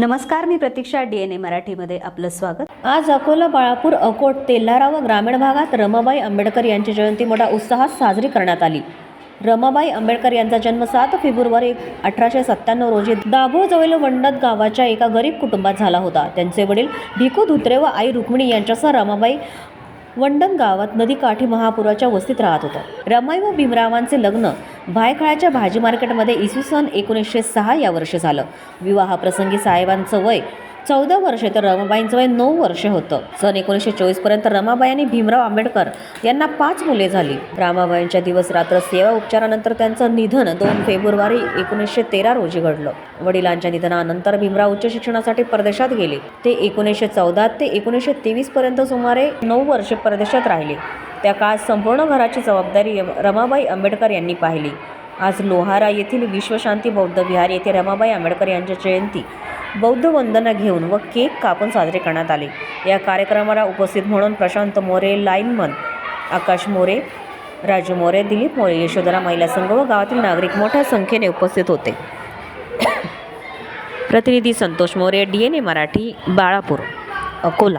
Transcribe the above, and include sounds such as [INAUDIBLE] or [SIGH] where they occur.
नमस्कार मी प्रतीक्षा D N ए मराठीमध्ये आपलं स्वागत. आज अकोला बाळापूर अकोट तेल्हारा व ग्रामीण भागात रमाबाई आंबेडकर यांची जयंती मोठ्या उत्साहात साजरी करण्यात आली. रमाबाई आंबेडकर यांचा जन्म सात फेब्रुवारी अठराशे सत्त्याण्णव रोजी दाभोजवळील वंडत गावाच्या एका गरीब कुटुंबात झाला होता. त्यांचे वडील भिकू धुत्रे व आई रुक्मिणी यांच्यासह रमाबाई वंडन गावात नदीकाठी महापुराच्या वस्तीत राहत होतं. रमाई व भीमरावांचे लग्न भायखळाच्या भाजी मार्केटमध्ये इसवी सन एकोणीसशे सहा या वर्षी झालं. विवाहाप्रसंगी साहेबांचं वय चौदा वर्षे तर रमाबाईंचं वय नऊ वर्ष होतं. सन एकोणीसशे चोवीसपर्यंत रमाबाई आणि भीमराव आंबेडकर यांना पाच मुले झाली. रामाबाईंच्या दिवस रात्र सेवा उपचारानंतर त्यांचं निधन दोन फेब्रुवारी एकोणीसशे तेरा रोजी घडलं. वडिलांच्या निधनानंतर भीमराव उच्च शिक्षणासाठी परदेशात गेले. ते एकोणीसशे चौदा ते एकोणीसशे तेवीस पर्यंत सुमारे नऊ वर्षे परदेशात राहिले. त्या काळात संपूर्ण घराची जबाबदारी रमाबाई आंबेडकर यांनी पाहिली. आज लोहारा येथील विश्वशांती बौद्ध विहार येथे रमाबाई आंबेडकर यांची जयंती बौद्ध वंदना घेऊन व केक कापून साजरे करण्यात आले. या कार्यक्रमाला उपस्थित म्हणून प्रशांत मोरे लाईनमन आकाश मोरे राजू मोरे दिलीप मोरे यशोधरा महिला संघ व गावातील नागरिक मोठ्या संख्येने उपस्थित होते. [COUGHS] प्रतिनिधी Santosh More D N A Marathi Balapur Akola.